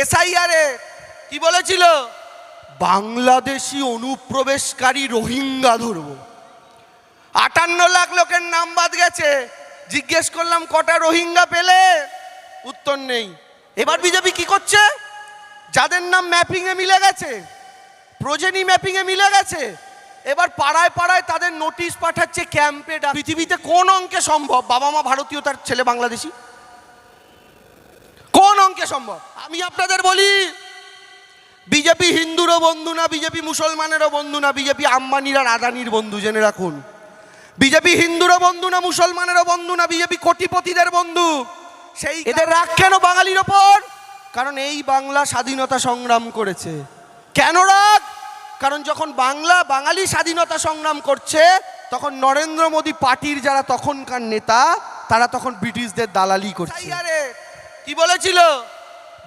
এসআইআরে। কি বলেছিল? বাংলাদেশি অনুপ্রবেশকারী রোহিঙ্গা ধরব। আটান্ন লাখ লোকের নাম বাদ গেছে। জিজ্ঞেস করলাম কটা রোহিঙ্গা পেলে? উত্তর নেই। এবার বিজেপি কি করছে? যাদের নাম ম্যাপিংয়ে মিলে গেছে প্রজেনি ম্যাপিংয়ে মিলে গেছে এবার পাড়ায় পাড়ায় তাদের নোটিশ পাঠাচ্ছে ক্যাম্পে পৃথিবীতে কোন অঙ্কে সম্ভব? বাবা মা ভারতীয় তার ছেলে বাংলাদেশি? কোন সম্ভব। আমি আপনাদের বলি বিজেপি হিন্দুরও বন্ধু না বিজেপি মুসলমানেরও বন্ধু না বিজেপি আম্বানির আর আদানির বন্ধু জেনে রাখুন। বিজেপি হিন্দুরও বন্ধু না মুসলমানেরও বন্ধু না বিজেপি কোটিপতিদের বন্ধু। সেই এদের রাগ কেন বাঙালির ওপর? কারণ এই বাংলা স্বাধীনতা সংগ্রাম করেছে। কেন রাগ? কারণ যখন বাংলা বাঙালি স্বাধীনতা সংগ্রাম করছে তখন নরেন্দ্র মোদী পার্টির যারা তখনকার নেতা তারা তখন ব্রিটিশদের দালালি করছে। কি বলেছিল?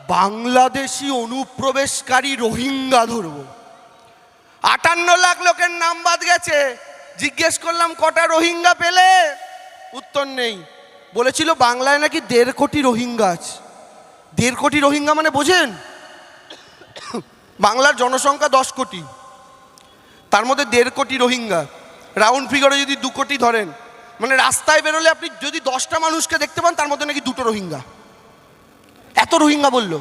বাংলাদেশি অনুপ্রবেশকারী রোহিঙ্গা ধরব। আটান্ন লাখ লোকের নাম বাদ গেছে। জিজ্ঞেস করলাম, কটা রোহিঙ্গা পেলে? উত্তর নেই। বলেছিল, বাংলায় নাকি দেড় কোটি রোহিঙ্গা আছে। দেড় কোটি রোহিঙ্গা মানে বোঝেন? বাংলার জনসংখ্যা দশ কোটি। তার মধ্যে দেড় কোটি রোহিঙ্গা। রাউন্ড ফিগারে যদি দু কোটি ধরেন মানে রাস্তায় বেরোলে আপনি যদি দশটা মানুষকে দেখতে পান, তার মধ্যে নাকি দুটো রোহিঙ্গা। এত রোহিঙ্গা বলল।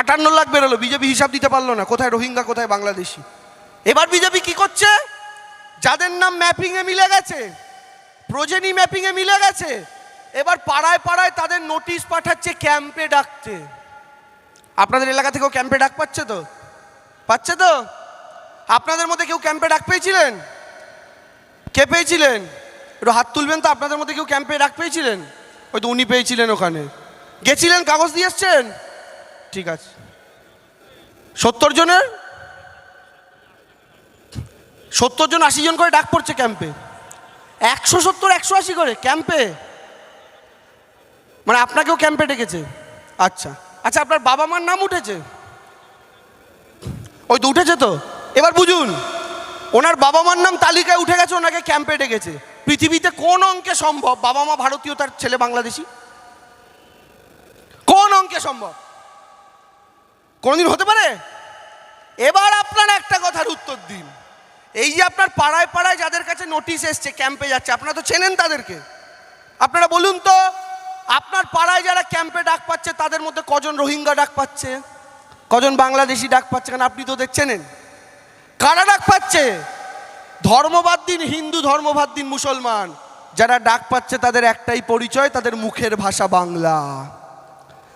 আটান্ন লাখ বেরোলো, বিজেপি হিসাব দিতে পারল না, কোথায় রোহিঙ্গা, কোথায় বাংলাদেশি। এবার বিজেপি কি করছে? যাদের নাম ম্যাপিংয়ে মিলে গেছে, প্রজেনি ম্যাপিংয়ে মিলে গেছে, এবার পাড়ায় পাড়ায় তাদের নোটিশ পাঠাচ্ছে, ক্যাম্পে ডাকতে আপনাদের এলাকা থেকেও ক্যাম্পে ডাক পাচ্ছে তো? পাচ্ছে তো? আপনাদের মধ্যে কেউ ক্যাম্পে ডাক পেয়েছিলেন? কে পেয়েছিলেন? হাত তুলবেন তো, আপনাদের মধ্যে কেউ ক্যাম্পে ডাক পেয়েছিলেন? হয়তো উনি পেয়েছিলেন ওখানে। গেছিলেন, কাগজ দিয়ে এসছেন? ঠিক আছে। সত্তর জনের? সত্তর জন, আশি জন করে ডাক পড়ছে ক্যাম্পে। একশো সত্তর, একশো আশি করে ক্যাম্পে? মানে আপনাকেও ক্যাম্পে ডেকেছে? আচ্ছা। আচ্ছা আপনার বাবা মার নাম উঠেছে? ওই তো উঠেছে তো? এবার বুঝুন, ওনার বাবা মার নাম তালিকায় উঠে গেছে, ওনাকে ক্যাম্পে ডেকেছে। পৃথিবীতে কোন অঙ্কে সম্ভব? বাবা মা ভারতীয়, তার ছেলে বাংলাদেশি? অঙ্কে সম্ভব। কোনদিন হতে পারে? এবার আপনার একটা কথার উত্তর দিন। এই যে আপনার পাড়ায় পাড়ায় যাদের কাছে নোটিশ এসছে ক্যাম্পে যাচ্ছে, আপনারা তো চেনেন তাদেরকে। আপনারা বলুন তো, আপনার পাড়ায় যারা ক্যাম্পে ডাক পাচ্ছে, তাদের মধ্যে কজন রোহিঙ্গা ডাক পাচ্ছে? কজন বাংলাদেশি ডাক পাচ্ছে? কারণ আপনি তো ওদের চেনেন। কারা ডাক পাচ্ছে? ধর্মবাদ দিন হিন্দু ধর্মবাদ দিন মুসলমান। যারা ডাক পাচ্ছে, তাদের একটাই পরিচয়, তাদের মুখের ভাষা বাংলা।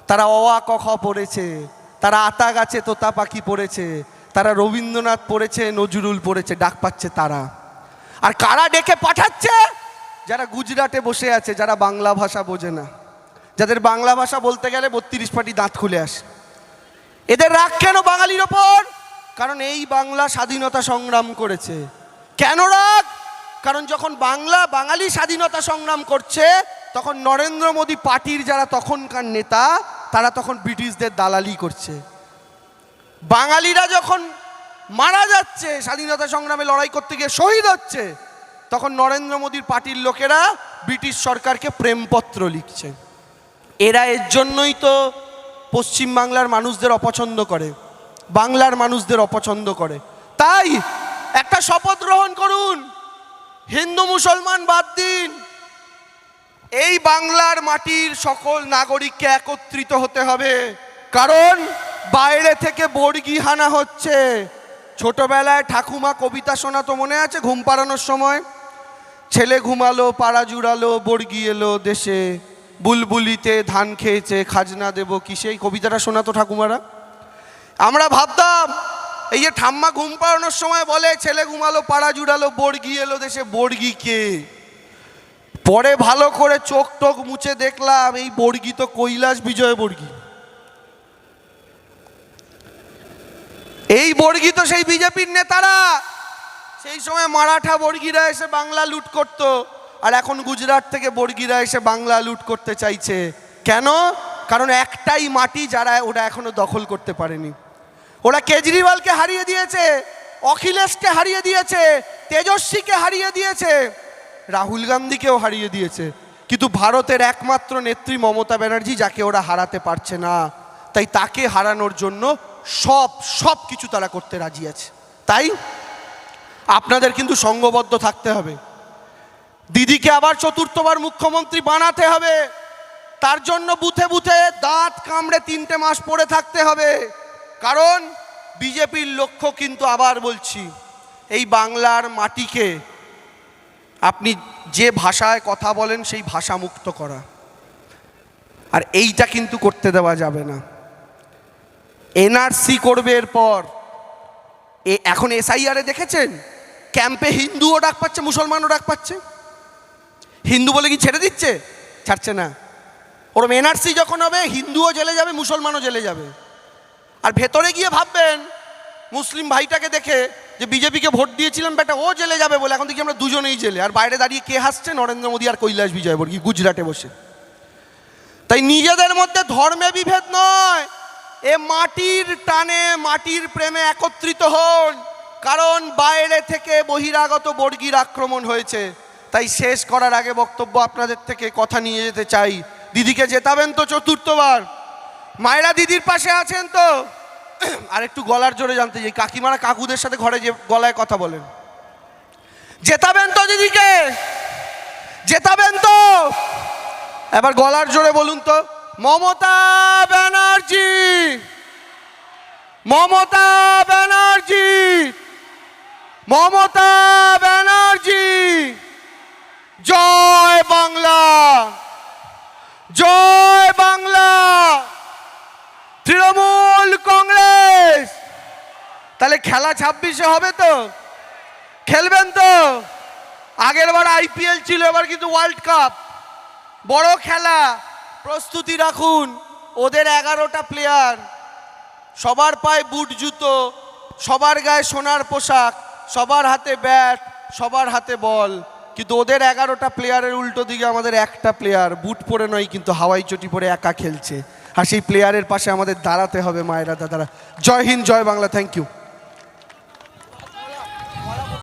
তারা অওয়া ক খ পড়েছে, তারা আতা গাছে তোতা পাখি পড়েছে, তারা রবীন্দ্রনাথ পড়েছে, নজরুল পড়েছে, ডাক পাচ্ছে তারা। আর কারা ডেকে পাঠাচ্ছে? যারা গুজরাটে বসে আছে, যারা বাংলা ভাষা বোঝে না। যাদের বাংলা ভাষা বলতে গেলে বত্রিশ পাটি দাঁত খুলে আসে। এদের রাগ কেন বাঙালির ওপর? কারণ এই বাংলা স্বাধীনতা সংগ্রাম করেছে। কেন রাগ? কারণ যখন বাংলা, বাঙালি স্বাধীনতা সংগ্রাম করছে, তখন নরেন্দ্র মোদী পার্টির যারা তখনকার নেতা তারা তখন ব্রিটিশদের দালালি করছে। বাঙালিরা যখন মারা যাচ্ছে, স্বাধীনতা সংগ্রামে লড়াই করতে গিয়ে শহীদ হচ্ছে, তখন নরেন্দ্র মোদীর পার্টির লোকেরা ব্রিটিশ সরকারকে প্রেমপত্র লিখছে। এরা এর জন্যই তো পশ্চিম বাংলার মানুষদের অপছন্দ করে, বাংলার মানুষদের অপছন্দ করে। তাই একটা শপথ গ্রহণ করুন, হিন্দু মুসলমান বাদ দিন। এই বাংলার মাটির সকল নাগরিককে একত্রিত হতে হবে। কারণ বাইরে থেকে বর্গি হানা হচ্ছে। ছোটবেলায় ঠাকুমা কবিতা শোনা তো মনে আছে ঘুম পাড়ানোর সময়? ছেলে ঘুমালো, পাড়া জুড়ালো, বর্গি এলো দেশে। বুলবুলিতে ধান খেয়েছে, খাজনা দেব কি সেই কবিতাটা শোনাতো ঠাকুমারা। আমরা ভাবতাম, এই যে ঠাম্মা ঘুম পাড়ানোর সময় বলে, ছেলে ঘুমালো, পাড়া জুড়ালো, বর্গি এলো দেশে, বর্গি কে? পরে ভালো করে চোখ টোক মুছে দেখলাম, এই বর্গি তো কৈলাস বিজয় বর্গি। এই বর্গি তো সেই বিজেপির নেতারা। সেই সময় মারাঠা বর্গিরা এসে বাংলা লুট করত, আর এখন গুজরাট থেকে বর্গিরা এসে বাংলা লুট করতে চাইছে। কেন? কারণ একটাই মাটি যারা ওরা এখনও দখল করতে পারেনি। ওরা কেজরিওয়ালকে হারিয়ে দিয়েছে, অখিলেশকে হারিয়ে দিয়েছে, তেজস্বীকে হারিয়ে দিয়েছে। রাহুল গান্ধীকেও হারিয়ে দিয়েছে। কিন্তু ভারতের একমাত্র নেত্রী মমতা ব্যানার্জি, যাকে ওরা হারাতে পারছে না, তাই তাকে হারানোর জন্য সব সব কিছু তারা করতে রাজি আছে। তাই আপনাদের কিন্তু সঙ্গবদ্ধ থাকতে হবে। দিদিকে আবার চতুর্থবার মুখ্যমন্ত্রী বানাতে হবে। তার জন্য বুথে বুথে দাঁত কামড়ে তিনটে মাস পড়ে থাকতে হবে। কারণ বিজেপির লক্ষ্য কিন্তু আবার বলছি, এই বাংলার মাটিকে আপনি যে ভাষায় কথা বলেন, সেই ভাষা মুক্ত করা। আর এইটা কিন্তু করতে দেওয়া যাবে না। এনআরসি করবে এরপর। এ, এখন এসআইআরে দেখেছেন? ক্যাম্পে হিন্দুও ডাক পাচ্ছে, মুসলমানও ডাক পাচ্ছে। হিন্দু বলে কি ছেড়ে দিচ্ছে? ছাড়ছে না। ওরম এনআরসি যখন হবে, হিন্দুও জেলে যাবে, মুসলমানও জেলে যাবে। আর ভেতরে গিয়ে ভাববেন মুসলিম ভাইটাকে দেখে যে বিজেপিকে ভোট দিয়েছিলাম, বেটা ও জেলে যাবে বলে, এখন দেখি আমরা দুজনেই জেলে। আর বাইরে দাঁড়িয়ে কে হাসছে? নরেন্দ্র মোদী আর কৈলাস বিজয়বর্গী, গুজরাটে বসে। তাই নিজেদের মধ্যে ধর্মে বিভেদ নয়, এ মাটির টানে মাটির প্রেমে একত্রিত হন। কারণ বাইরে থেকে বহিরাগত বর্গীর আক্রমণ হয়েছে। তাই শেষ করার আগে বক্তব্য আপনাদের থেকে কথা নিয়ে যেতে চাই। দিদিকে জেতাবেন তো চতুর্থবার। মায়েরা দিদির পাশে আছেন তো? আর একটু গলার জোরে জানতে চাই। কাকিমারা কাকুদের সাথে ঘরে যে গলায় কথা বলেন। জেতাবেন তো দিদিকে? জেতাবেন তো? এবার গলার জোরে বলুন তো। মমতা ব্যানার্জি! মমতা ব্যানার্জি! মমতা ব্যানার্জি! জয় তাহলে খেলা ছাব্বিশে হবে তো? খেলবেন তো? আগের বার আইপিএল ছিল, এবার কিন্তু ওয়ার্ল্ড কাপ। বড় খেলা। প্রস্তুতি রাখুন। ওদের এগারোটা প্লেয়ার সবার পায়ে বুট জুতো, সবার গায়ে সোনার পোশাক, সবার হাতে ব্যাট সবার হাতে বল কিন্তু ওদের এগারোটা প্লেয়ারের উল্টো দিকে আমাদের একটা প্লেয়ার বুট পরে নয় কিন্তু হাওয়াই চটি পরে একা খেলছে। আর সেই প্লেয়ারের পাশে আমাদের দাঁড়াতে হবে মায়েরা দাদারা। জয় হিন্দ, জয় বাংলা। Thank you